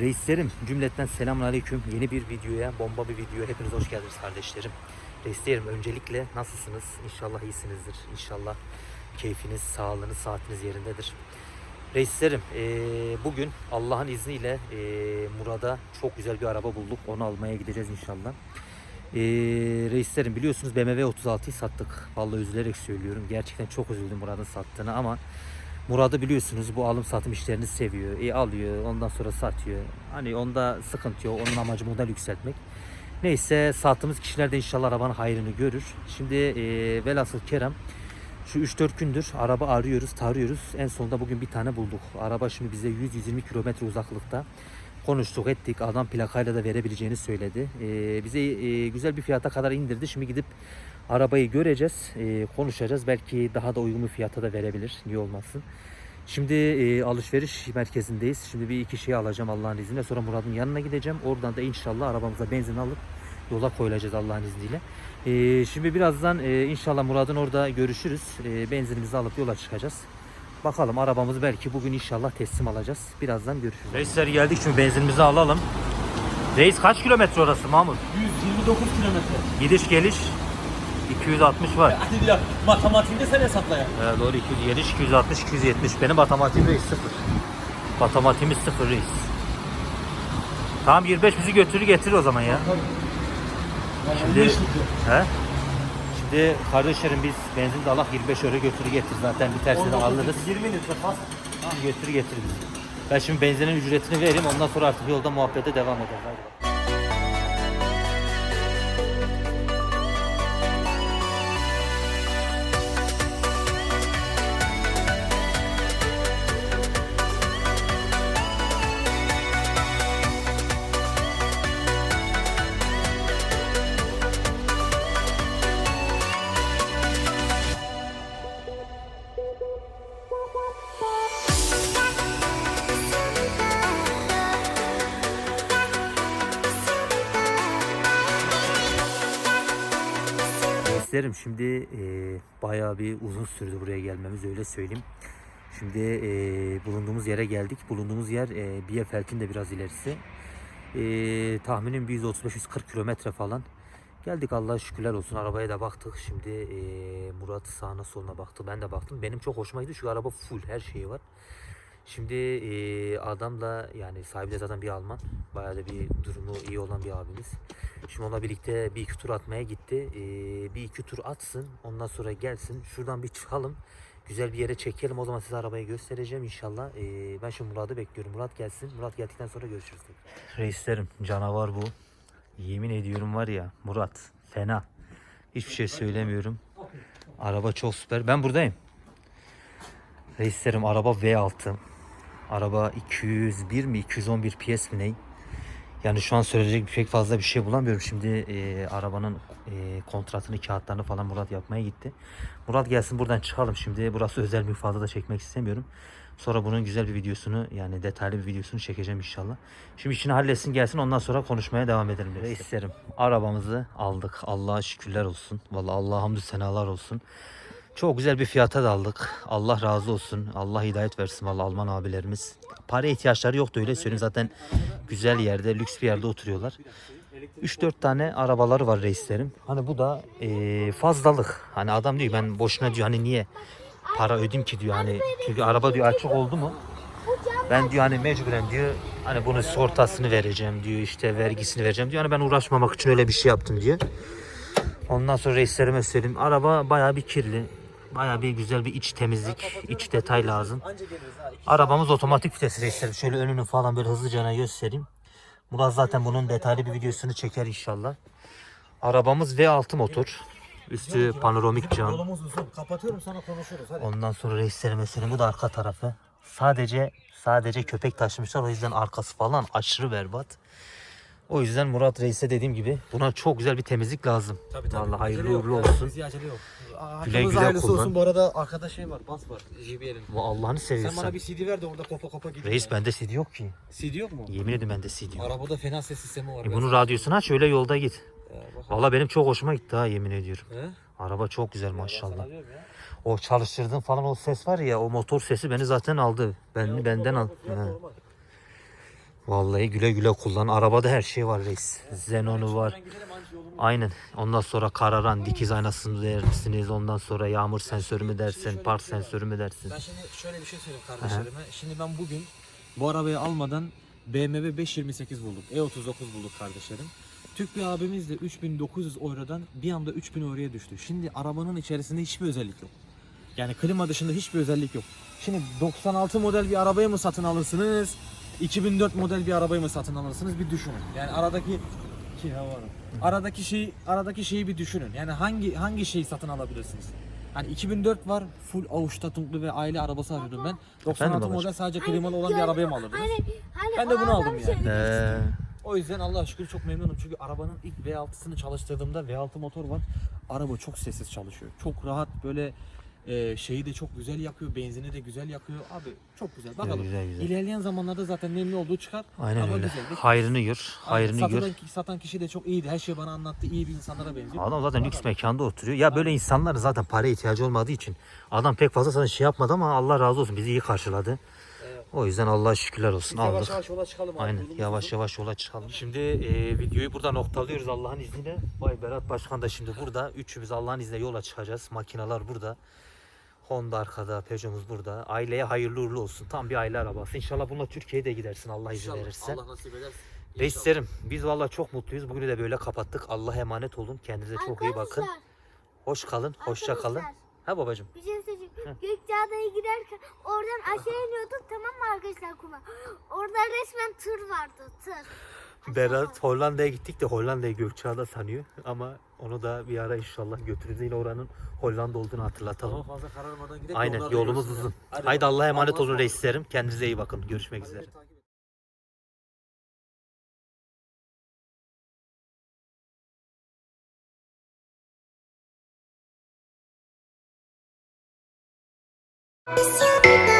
Reislerim cümletten selamun aleyküm. Yeni bir videoya, bomba bir videoya hepiniz hoş geldiniz kardeşlerim. Reislerim öncelikle nasılsınız? İnşallah iyisinizdir. İnşallah keyfiniz, sağlığınız, saatiniz yerindedir. Reislerim bugün Allah'ın izniyle eee, Murat'a çok güzel bir araba bulduk. Onu almaya gideceğiz inşallah. Reislerim biliyorsunuz BMW 36'yı sattık. Vallahi üzülerek söylüyorum. Gerçekten çok üzüldüm Murat'ın sattığını ama Murat'ı biliyorsunuz bu alım satım işlerini seviyor. E, alıyor ondan sonra satıyor. Hani onda sıkıntı yok. Onun amacı model yükseltmek. Neyse sattığımız kişiler de inşallah arabanın hayrını görür. Şimdi e, velhasıl Kerem şu 3-4 gündür araba arıyoruz, tarıyoruz. En sonunda bugün bir tane bulduk. Araba şimdi bize 100-120 kilometre uzaklıkta. Konuştuk ettik. Adam plakayla da verebileceğini söyledi. E, bize e, güzel bir fiyata kadar indirdi. Şimdi gidip arabayı göreceğiz, e, konuşacağız. Belki daha da uygun bir fiyata da verebilir. Niye olmasın. Şimdi e, alışveriş merkezindeyiz. Şimdi bir iki şey alacağım Allah'ın izniyle. Sonra Murat'ın yanına gideceğim. Oradan da inşallah arabamıza benzin alıp yola koyulacağız Allah'ın izniyle. E, şimdi birazdan e, inşallah Murat'ın orada görüşürüz. E, benzinimizi alıp yola çıkacağız. Bakalım arabamızı belki bugün inşallah teslim alacağız. Birazdan görüşürüz. Reisler geldik şimdi benzinimizi alalım. Reis kaç kilometre orası Mahmut? 129 kilometre. Gidiş geliş 260 var. Hadi bir dakika. Matematiğinde sen hesapla ya. Ee, doğru 270, 260, 270. Benim matematiğim reis sıfır. Matematiğimiz sıfır reis. Tamam 25 bizi götürür getirir o zaman ya. Şimdi, he? Şimdi kardeşlerim biz benzin de Allah 25 euro götürü getir zaten bir tersini alırız. 20 litre fazla. Götürü getir bizi. Ben şimdi benzinin ücretini vereyim ondan sonra artık yolda muhabbete devam ederiz. Hadi bakalım. İsterim şimdi e, bayağı bir uzun sürdü buraya gelmemiz öyle söyleyeyim. Şimdi e, bulunduğumuz yere geldik. Bulunduğumuz yer e, Bielefeld'in de biraz ilerisi. E, tahminim bir 135-140 kilometre falan. Geldik Allah'a şükürler olsun. Arabaya da baktık. Şimdi e, Murat sağına soluna baktı. Ben de baktım. Benim çok hoşuma gitti çünkü araba full her şeyi var. Şimdi e, adam da yani sahibi de zaten bir Alman. Bayağı da bir durumu iyi olan bir abimiz. Şimdi onunla birlikte bir iki tur atmaya gitti. E, bir iki tur atsın. Ondan sonra gelsin. Şuradan bir çıkalım. Güzel bir yere çekelim. O zaman size arabayı göstereceğim inşallah. E, ben şimdi Murat'ı bekliyorum. Murat gelsin. Murat geldikten sonra görüşürüz. Reislerim canavar bu. Yemin ediyorum var ya Murat fena. Hiçbir şey söylemiyorum. Araba çok süper. Ben buradayım. Reislerim araba V6. Araba 201 mi 211 PS mi ne? Yani şu an söyleyecek pek fazla bir şey bulamıyorum. Şimdi e, arabanın e, kontratını, kağıtlarını falan Murat yapmaya gitti. Murat gelsin buradan çıkalım. Şimdi burası özel bir fazla da çekmek istemiyorum. Sonra bunun güzel bir videosunu yani detaylı bir videosunu çekeceğim inşallah. Şimdi işini halletsin gelsin ondan sonra konuşmaya devam edelim. Reislerim arabamızı aldık. Allah'a şükürler olsun. Vallahi Allah'a hamdü senalar olsun. Çok güzel bir fiyata da aldık. Allah razı olsun. Allah hidayet versin vallahi Alman abilerimiz. Para ihtiyaçları yoktu öyle söyleyeyim. Zaten güzel yerde, lüks bir yerde oturuyorlar. 3-4 tane arabaları var reislerim. Hani bu da eee, fazlalık. Hani adam diyor ben boşuna diyor hani niye para ödeyim ki diyor hani çünkü araba diyor açık oldu mu ben diyor hani mecburen diyor hani bunu sigortasını vereceğim diyor işte vergisini vereceğim diyor. Hani ben uğraşmamak için öyle bir şey yaptım diyor. Ondan sonra reislerime söyleyeyim. Araba bayağı bir kirli. Bayağı bir güzel bir iç temizlik, iç detay lazım. Arabamız otomatik vites reislerim. Şöyle önünü falan böyle hızlıca göstereyim. Murat zaten bunun detaylı bir videosunu çeker inşallah. Arabamız V6 motor. Üstü panoramik cam. Kapatıyorum sonra konuşuruz. Hadi. Ondan sonra reislerime söyleyeyim. Bu da arka tarafı. Sadece sadece köpek taşımışlar. O yüzden arkası falan aşırı berbat. O yüzden Murat Reis'e dediğim gibi buna çok güzel bir temizlik lazım. Tabii tabii. Vallahi hayırlı Acele uğurlu olsun. Bizi acele yok. Güle Hakkımız güle hayırlısı kullan. olsun. Bu arada arkada şey var. Bas var. JBL'in. Bu Allah'ını Sen seviyorsan. bana bir CD ver de orada kopa kopa gidiyor. Reis bende CD yok ki. CD yok mu? Yemin ederim bende CD yok. Arabada fena ses sistemi var. E bunun radyosunu aç öyle yolda git. Ya, bak. Vallahi benim çok hoşuma gitti ha yemin ediyorum. He? Araba çok güzel Sana maşallah. diyorum ya. O çalıştırdığın falan o ses var ya o motor sesi beni zaten aldı. Ben benden al. He. Vallahi güle güle kullan. Arabada her şey var reis. Xenon'u var. Aynen. Ondan sonra kararan dikiz aynasını dersiniz. Ondan sonra yağmur sensörü mü dersin, park sensörü mü dersin? Ben şimdi şöyle bir şey söyleyeyim kardeşlerime. Şimdi ben bugün bu arabayı almadan BMW 528 bulduk. E39 bulduk kardeşlerim. Türk bir abimiz de 3900 eurodan bir anda 3000 euroya düştü. Şimdi arabanın içerisinde hiçbir özellik yok. Yani klima dışında hiçbir özellik yok. Şimdi 96 model bir arabayı mı satın alırsınız? 2004 model bir arabayı mı satın alırsınız? Bir düşünün. Yani aradaki şey var. Aradaki şey aradaki şeyi bir düşünün. Yani hangi hangi şeyi satın alabilirsiniz? Hani 2004 var full Ausstattung'lu ve aile arabası arıyordum ben. 96 babacığım? model sadece klimalı olan bir arabayı mı alırdınız? Hani, Ben de bunu aldım yani. Ee, O yüzden Allah'a şükür çok memnunum. Çünkü arabanın ilk V6'sını çalıştırdığımda V6 motor var. Araba çok sessiz çalışıyor. Çok rahat böyle e, şeyi de çok güzel yakıyor. Benzini de güzel yakıyor. Abi çok güzel. Bakalım. güzel, güzel. İlerleyen zamanlarda zaten nemli olduğu çıkar. aynen Ama öyle. güzeldi. Hayrını gör, hayrını satan, gör. Satan kişi de çok iyiydi. Her şeyi bana anlattı. İyi bir insanlara benziyor. Adam zaten lüks Bakalım. mekanda oturuyor. Ya böyle insanlar zaten paraya ihtiyacı olmadığı için adam pek fazla sana şey yapmadı ama Allah razı olsun bizi iyi karşıladı. O yüzden Allah'a şükürler olsun Biz yavaş aldık. yavaş yola çıkalım. abi. Aynen Yolumuz yavaş uzun. yavaş yola çıkalım. Şimdi e, videoyu burada noktalıyoruz Allah'ın izniyle. Vay Berat Başkan da şimdi burada. Üçümüz Allah'ın izniyle yola çıkacağız. Makineler burada. Honda arkada, Peugeot'umuz burada. Aileye hayırlı uğurlu olsun. Tam bir aile arabası. İnşallah bununla Türkiye'ye de gidersin Allah izin İnşallah. verirse. Allah nasip ederse. Reislerim biz valla çok mutluyuz. Bugünü de böyle kapattık. Allah'a emanet olun. Kendinize çok iyi bakın. Arkadaşlar, Hoş kalın, hoşça kalın. arkadaşlar, Ha babacığım. Bir şey söyleyeceğim. Gökçeada'ya giderken oradan aşağı iniyorduk tamam mı arkadaşlar kuma? Orada resmen tır vardı tır. Berat Hollanda'ya gittik de Hollanda'yı Gökçeada sanıyor. Ama onu da bir ara inşallah götürürüz. Yine oranın Hollanda olduğunu hatırlatalım. Ama fazla kararmadan gidelim. Aynen onlar da yolumuz uzun. Hadi Haydi bakalım. Allah'a emanet olun reislerim. Kendinize iyi bakın. Görüşmek Hadi üzere. takip et. Arkadaşlar.